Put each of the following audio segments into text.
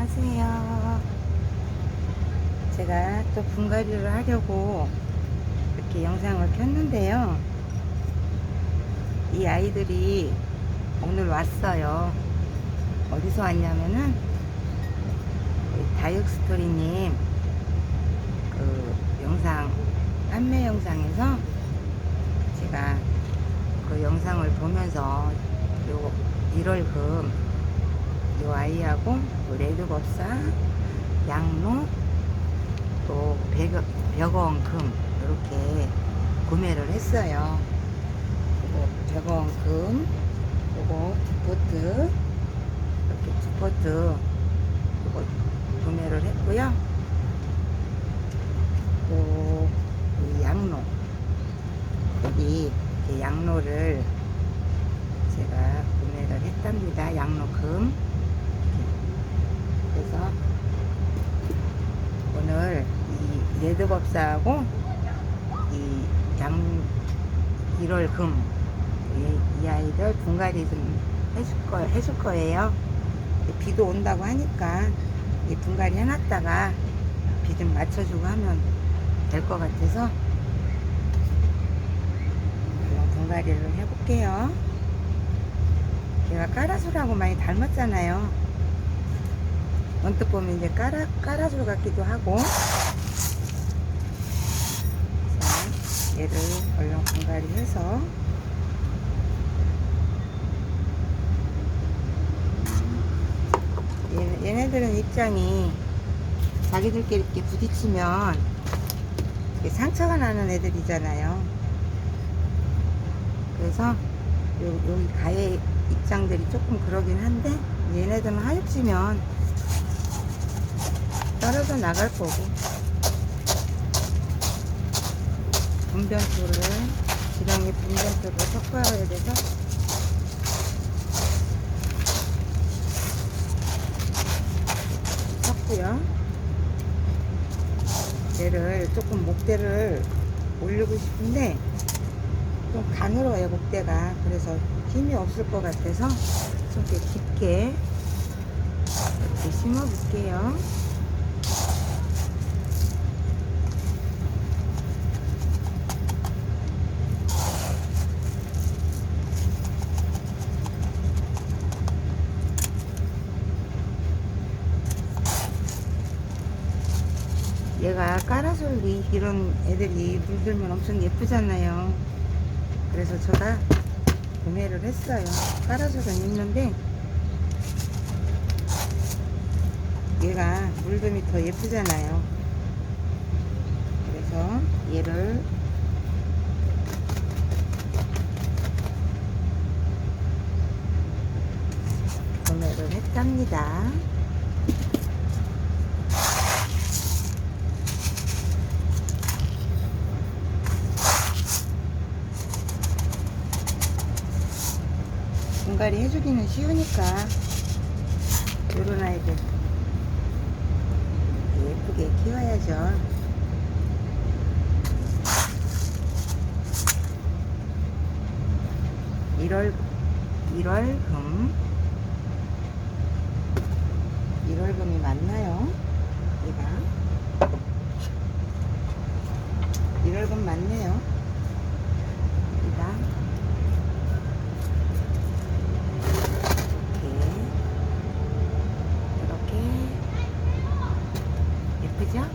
안녕하세요. 제가 또 분갈이를 하려고 이렇게 영상을 켰는데요. 이 아이들이 오늘 왔어요. 어디서 왔냐면은 다육스토리님 그 영상 판매 영상에서 제가 그 영상을 보면서 요 1월금 요 아이하고 또 레드법사 양로 또 백, 벽어원금 이렇게 구매를 했어요. 그리고 벽어원금 그리고 두포트 이렇게 두포트 이거 구매를 했고요. 또이 양로 여기 양로를 제가 구매를 했답니다. 양로금. 그래서 오늘 이 레드법사하고 이 양 1월 금 이, 이 아이들 분갈이 좀 해줄 거 해줄 거예요. 비도 온다고 하니까 이 분갈이 해놨다가 비 좀 맞춰주고 하면 될 것 같아서 분갈이를 해볼게요. 걔가 까라수라고 많이 닮았잖아요. 언뜻 보면 이제 까라, 까라수 같기도 하고. 자, 얘를 얼른 분갈이 해서. 얘, 얘네 들은 입장이 자기들끼리 이렇게 부딪히면 상처가 나는 애들이잖아요. 그래서 요, 여기 가해 입장들이 조금 그러긴 한데 얘네들은 하육지면 떨어져 나갈 거고. 분변토를 지렁이 분변토를 섞어야 돼서. 섞고요. 얘를 조금 목대를 올리고 싶은데 좀 가늘어요 목대가. 그래서 힘이 없을 것 같아서 좀 이렇게 깊게 이렇게 심어 볼게요 얘가 까라솔리 이런 애들이 물들면 엄청 예쁘잖아요. 그래서 제가 구매를 했어요. 까라솔은 있는데 얘가 물듬이 더 예쁘잖아요. 그래서 얘를 구매를 했답니다. 분갈이 해주기는 쉬우니까 요런 아이들 예쁘게 키워야죠. 일월일월금. 1월금이 맞나요? 얘가? 1월금 맞네요 얘가 이렇게 예쁘죠?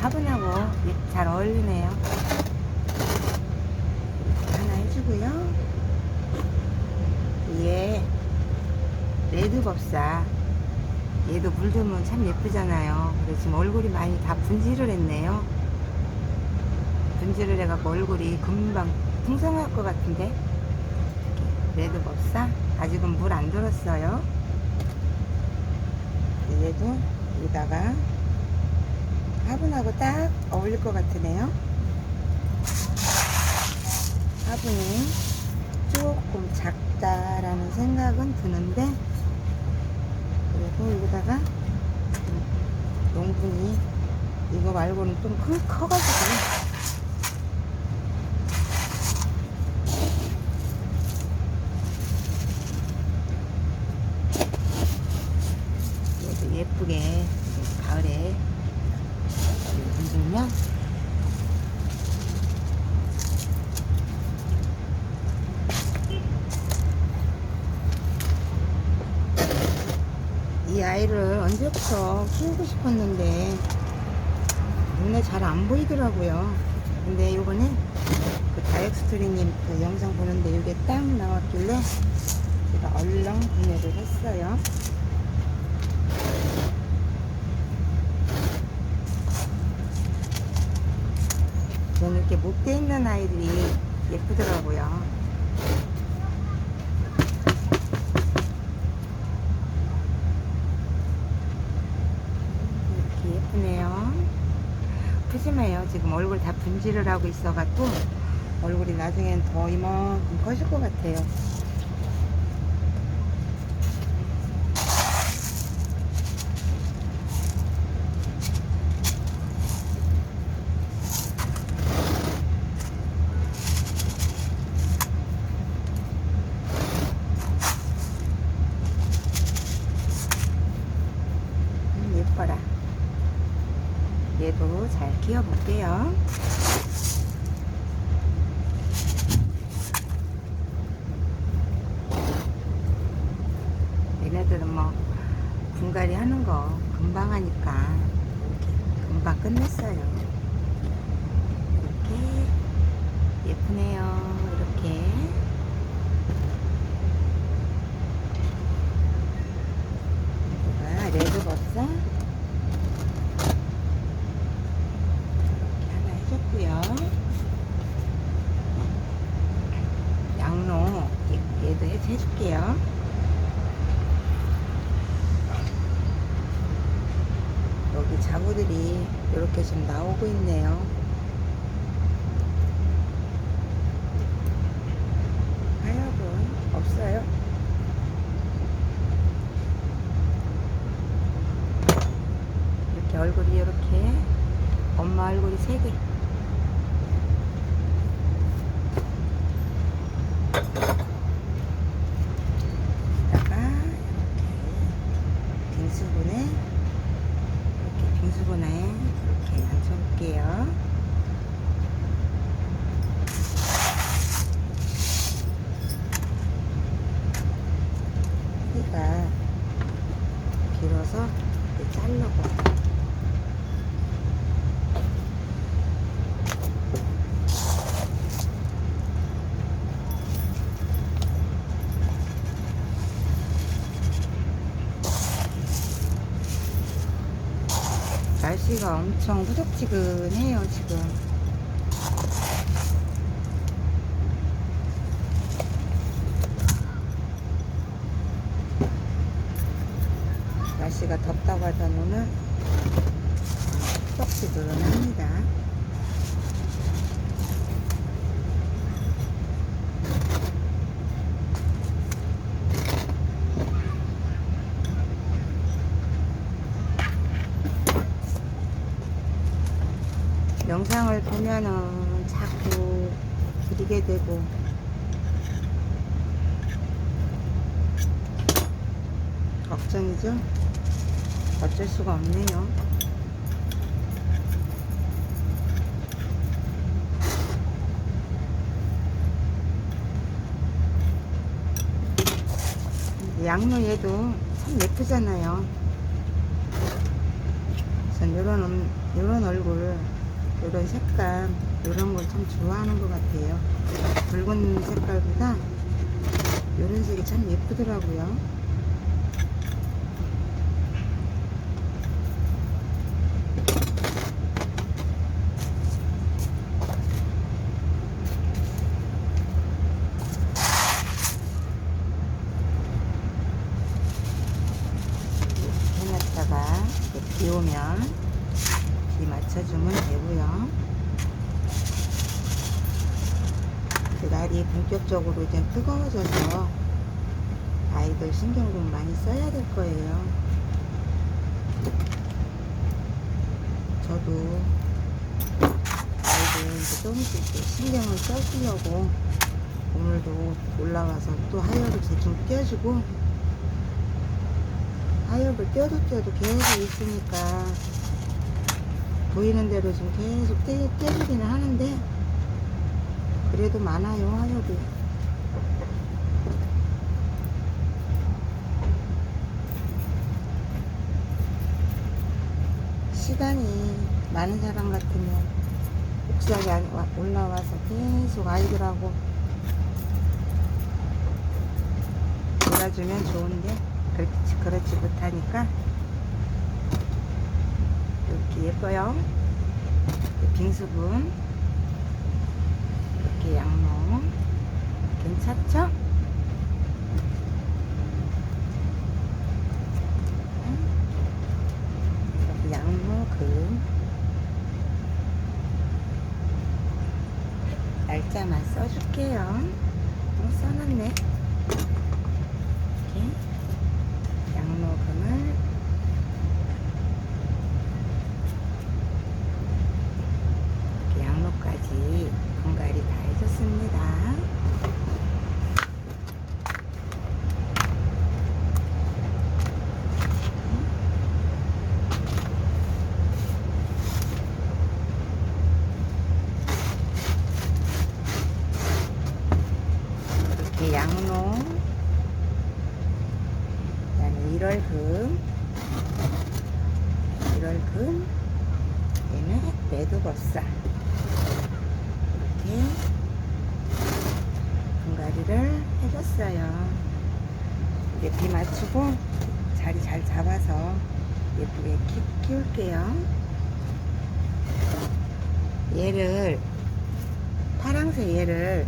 화분하고 예- 잘 어울리네요. 하나 해주고요. 얘 레드 법사 얘도 물들면 참 예쁘잖아요. 그래서 지금 얼굴이 많이 다 분질을 했네요. 분질을 해갖고 얼굴이 금방 풍성할 것 같은데 이렇게 레드 법사 아직은 물 안 들었어요. 얘도 여기다가 화분하고 딱 어울릴 것 같으네요. 화분이 조금 작다라는 생각은 드는데 그래도 여기다가 농분이 이거 말고는 좀 큰, 커가지고 얘도 예쁘게 가을에 얹으면 이 아이를 언제부터 키우고 싶었는데 눈에 잘 안 보이더라고요. 근데 요번에 그 다이엑스토리님 그 영상 보는데 이게 딱 나왔길래 제가 얼렁 구매를 했어요. 저는 이렇게 못돼 있는 아이들이 예쁘더라고요. 이렇게 예쁘네요. 푸짐해요. 지금 얼굴 다 분질을 하고 있어갖고 얼굴이 나중엔 더 이만큼 커질 것 같아요. 음, 예뻐라. 얘도 잘 키워볼게요. 얘네들은 뭐 분갈이 하는 거 금방 하니까 금방 끝냈어요. 이렇게 예쁘네요. 이렇게 이거가 레드 버섯 이렇게 하나 해줬고요. 양로 얘- 얘도 해- 해줄게요. 여기 자구들이 이렇게 좀 나오고 있네요. 하여분 없어요. 이렇게 얼굴이 이렇게 엄마 얼굴이 세 개. 여기다가 이렇게 빙수분에 이렇게 빙수분에 이렇게 앉혀볼게요. 크기가 길어서 이렇게 자르고 날씨가 엄청 후적지근해요 지금. 날씨가 덥다고 하던 오늘 후적지근합니다 영상을 보면은 자꾸 드리게 되고 걱정이죠? 어쩔 수가 없네요. 양로 얘도 참 예쁘잖아요. 전 요런, 음- 요런 얼굴, 요런 색감, 요런 걸 참 좋아하는 것 같아요. 붉은 색깔보다 요런 색이 참 예쁘더라고요. 해놨다가 이렇게 비 오면 비 맞춰주면 되고요. 그 본격적으로 이제 뜨거워져서 아이들 신경 좀 많이 써야 될 거예요. 저도 아이들 이제 조금씩 이렇게 신경을 써주려고 오늘도 올라와서 또 하이어를 대충 껴주고 하엽을 떼어도 떼어도 계속 있으니까 보이는 대로 좀 계속 떼, 떼주기는 하는데 그래도 많아요 하엽이 시간이 많은 사람 같으면 옥상에 올라와서 계속 아이들하고 놀아주면 좋은데 그렇지, 그렇지 못하니까 이렇게 예뻐요. 빙수분 이렇게 양모 괜찮죠? 이렇게 양모금 날짜만 써줄게요 어, 써놨네 이렇게 양모금을 이렇게 양모까지 분갈이 다 해줬습니다 이렇게 양로 그다음에 1월금 1월금 얘는 매두법사 이렇게 분갈이를 해줬어요 이제 비 맞추고 자리 잘 잡아서 예쁘게 키, 키울게요 얘를 파랑새 얘를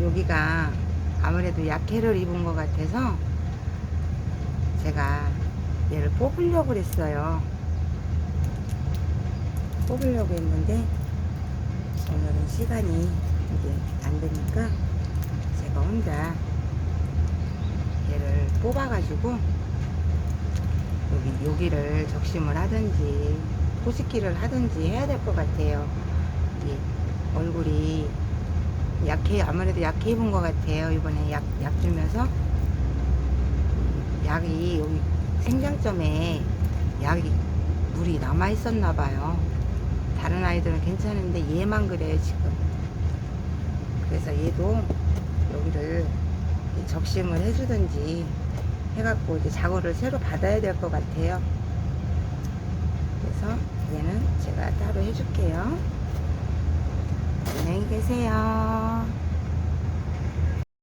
여기가 아무래도 약해를 입은 것 같아서 제가 얘를 뽑으려고 그랬어요. 뽑으려고 했는데 오늘은 시간이 이제 안 되니까 제가 혼자 얘를 뽑아가지고 여기 여기를 적심을 하든지 포식기를 하든지 해야 될 것 같아요. 이 얼굴이 약해 아무래도 약해 입은 것 같아요 이번에 약, 약 주면서. 약이 여기 생장점에 약이 물이 남아 있었나 봐요. 다른 아이들은 괜찮은데 얘만 그래요 지금. 그래서 얘도 여기를 적심을 해주든지 해갖고 이제 작업을 새로 받아야 될 것 같아요. 그래서 얘는 제가 따로 해줄게요. 안녕히 계세요